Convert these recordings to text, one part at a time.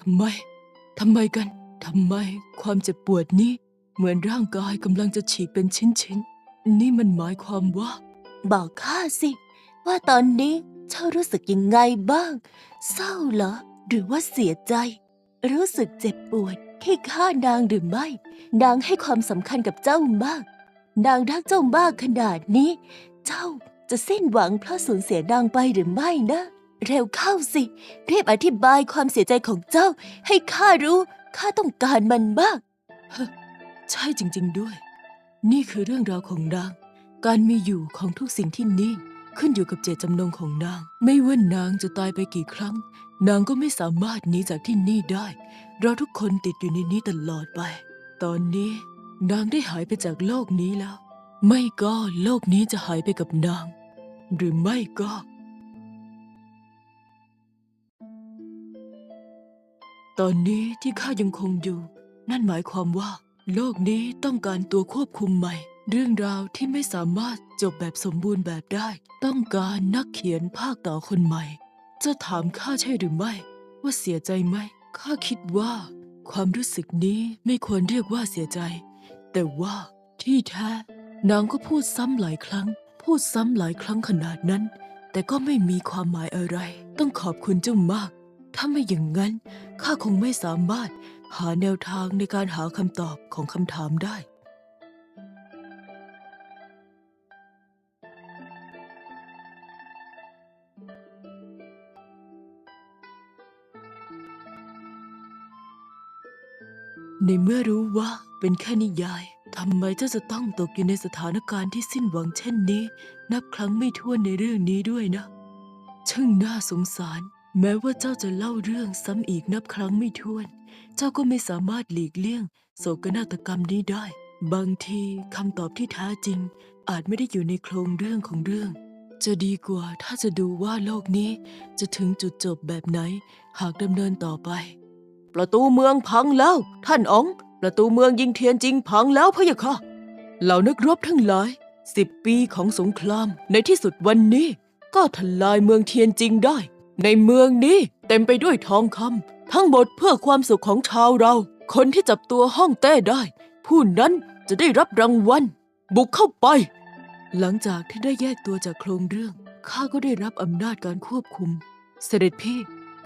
ทำไม ทำไมกัน ทำไมความเจ็บปวดนี้ เหมือนร่างกายกำลังจะฉีกเป็นชิ้นๆ นี่มันหมายความว่า บอกข้าสิ ว่าตอนนี้เจ้ารู้สึกยังไงบ้าง เศร้าเหรอ หรือว่าเสียใจ รู้สึกเจ็บปวดที่ฆ่านางหรือไม่ นางให้ความสำคัญกับเจ้ามาก นางรักเจ้ามากขนาดนี้ เจ้าจะสิ้นหวังเพราะสูญเสียนางไปหรือไม่นะ เร็วเข้าสิรีบอธิบายความเสียใจของเจ้า ให้ข้ารู้ข้าต้องการมันมากใช่จริง ๆด้วย นี่คือเรื่องราวของนาง การมีอยู่ของทุกสิ่งที่นี่ขึ้นอยู่กับเจตจำนงของนาง ไม่ว่านางจะตายไปกี่ครั้ง นางก็ไม่สามารถหนีจากที่นี่ได้ เราทุกคนติดอยู่ในนี้ตลอดไป ตอนนี้นางได้หายไปจากโลกนี้แล้ว ไม่ก็โลกนี้จะหายไปกับนาง หรือไม่ก็ ตอนนี้ที่ข้ายังคงอยู่ นั่นหมายความว่า โลกนี้ต้องการตัวควบคุมใหม่ เรื่องราวที่ไม่สามารถจบแบบสมบูรณ์แบบได้ ต้องการนักเขียนภาคต่อคนใหม่ จะถามข้าใช่หรือไม่ ว่าเสียใจไหมข้าคิดว่า ความรู้สึกนี้ไม่ควรเรียกว่าเสียใจ แต่ว่าที่แท้นางก็พูดซ้ำหลายครั้ง พูดซ้ำหลายครั้งขนาดนั้น แต่ก็ไม่มีความหมายอะไร ต้องขอบคุณเจ้ามาก ถ้าไม่อย่างนั้นข้าคงไม่สามารถหาแนวทางในการหาคำตอบของคำถามได้ ในเมื่อรู้ว่าเป็นแค่นิยายทำไมเจ้าจะต้องตกอยู่ในสถานการณ์ที่สิ้นหวังเช่นนี้ นับครั้งไม่ถ้วนในเรื่องนี้ด้วยนะ ช่างน่าสงสาร แม้ว่าเจ้าจะเล่าเรื่องซ้ำอีกนับครั้งไม่ถ้วน เจ้าก็ไม่สามารถหลีกเลี่ยง โศกนาฏกรรมนี้ได้ บางทีคำตอบที่แท้จริง อาจไม่ได้อยู่ในโครงเรื่องของเรื่อง จะดีกว่าถ้าจะดูว่าโลกนี้ จะถึงจุดจบแบบไหน หากดำเนินต่อไป ประตูเมืองพังแล้ว ท่านอ๋อง ประตูเมืองยิงเทียนจริงพังแล้วพะยะค่ะเหล่านักรบทั้งหลายสิบปีของสงครามในที่สุดวันนี้ ก็ทลายเมืองเทียนจริงได้ ในเมืองนี้เต็มไปด้วยทองคำทั้งหมดเพื่อความสุขของชาวเรา คนที่จับตัวห้องเต้ได้ ผู้นั้นจะได้รับรางวัล บุกเข้าไป หลังจากที่ได้แยกตัวจากโครงเรื่อง ข้าก็ได้รับอำนาจการควบคุม เสด็จพี่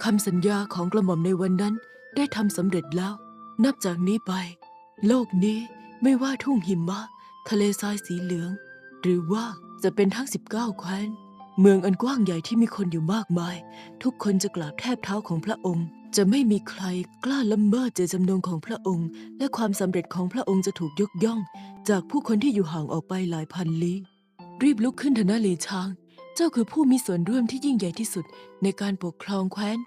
คำสัญญาของกระหม่อมในวันนั้นได้ทำสำเร็จแล้ว นับจากนี้ไป โลกนี้ไม่ว่าทุ่งหิมะ ทะเลทรายสีเหลือง หรือว่าจะเป็นทั้ง 19แคว้น เมืองอันกว้างใหญ่ที่มีคนอยู่มากมาย ทุกคนจะกราบแทบเท้าของพระองค์ จะไม่มีใครกล้าละเมิดเจตจำนงของพระองค์ และความสำเร็จของพระองค์จะถูกยกย่อง จากผู้คนที่อยู่ห่างออกไปหลายพันลี้ รีบลุกขึ้นเถอะนะหลีช้าง เจ้าคือผู้มีส่วนร่วมที่ยิ่งใหญ่ที่สุด ในการปกครองแคว้น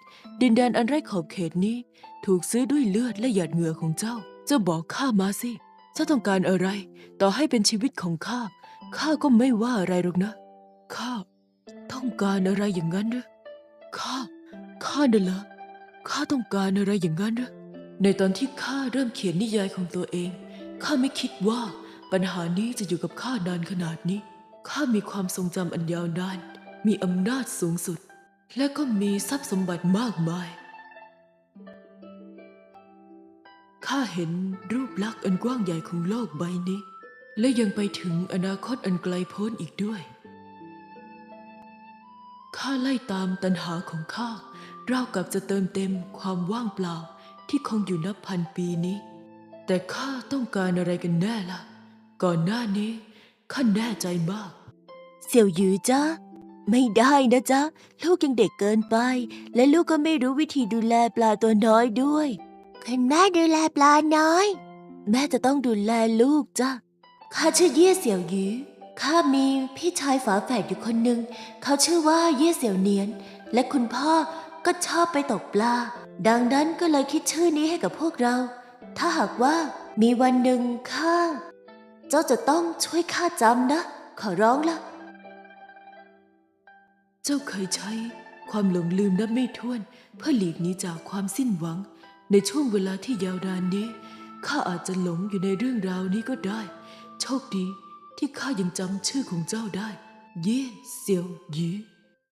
ดินแดนอันไร้ขอบเขตนี้ ถูกซื้อด้วยเลือดและหยาดเหงื่อของเจ้า เจ้าบอกข้ามาสิเจ้าต้องการอะไร ต่อให้เป็นชีวิตของข้าข้าก็ไม่ว่าอะไรหรอกนะข้า ต้องการอะไรอย่างนั้นหรือข้าข้าเหรอข้าต้องการอะไรอย่างนั้นหรือในตอนที่ข้าเริ่มเขียนนิยายของตัวเองข้าไม่คิดว่าปัญหานี้จะอยู่กับข้านานขนาดนี้ข้ามีความทรงจำอันยาวนาน มีอำนาจสูงสุด และก็มีทรัพย์สมบัติมากมายข้าเห็นรูปลักษณ์อันกว้างใหญ่ของโลกใบนี้ และยังไปถึงอนาคตอันไกลโพ้นอีกด้วย ข้าไล่ตามตัณหาของข้าราวกับจะเติมเต็มความว่างเปล่าที่คงอยู่นับพันปีนี้ แต่ข้าต้องการอะไรกันแน่ล่ะ ก่อนหน้านี้ข้าแน่ใจมาก เสี่ยวหยือจ้าไม่ได้นะจ๊ะ ลูกยังเด็กเกินไป และลูกก็ไม่รู้วิธีดูแลปลาตัวน้อยด้วยคุณแม่ดูแลปลาน้อย แม่จะต้องดูแลลูกจ้ะข้าชื่อเย่เสี่ยวหยือ ข้ามีพี่ชายฝาแฝดอยู่คนหนึ่ง เขาชื่อว่าเย่เสี่ยวเนียน และคุณพ่อก็ชอบไปตกปลา ดังนั้นก็เลยคิดชื่อนี้ให้กับพวกเรา ถ้าหากว่ามีวันหนึ่งข้า เจ้าจะต้องช่วยข้าจำนะ ขอร้องละ เจ้าเคยใช้ความหลงลืมนับไม่ถ้วน เพื่อหลีกหนีจากความสิ้นหวัง ในช่วงเวลาที่ยาวนานนี้ข้าอาจจะหลงอยู่ในเรื่องราวนี้ก็ได้ โชคดี ที่ข้ายังจำชื่อของเจ้าได้ เย่เซียวหยี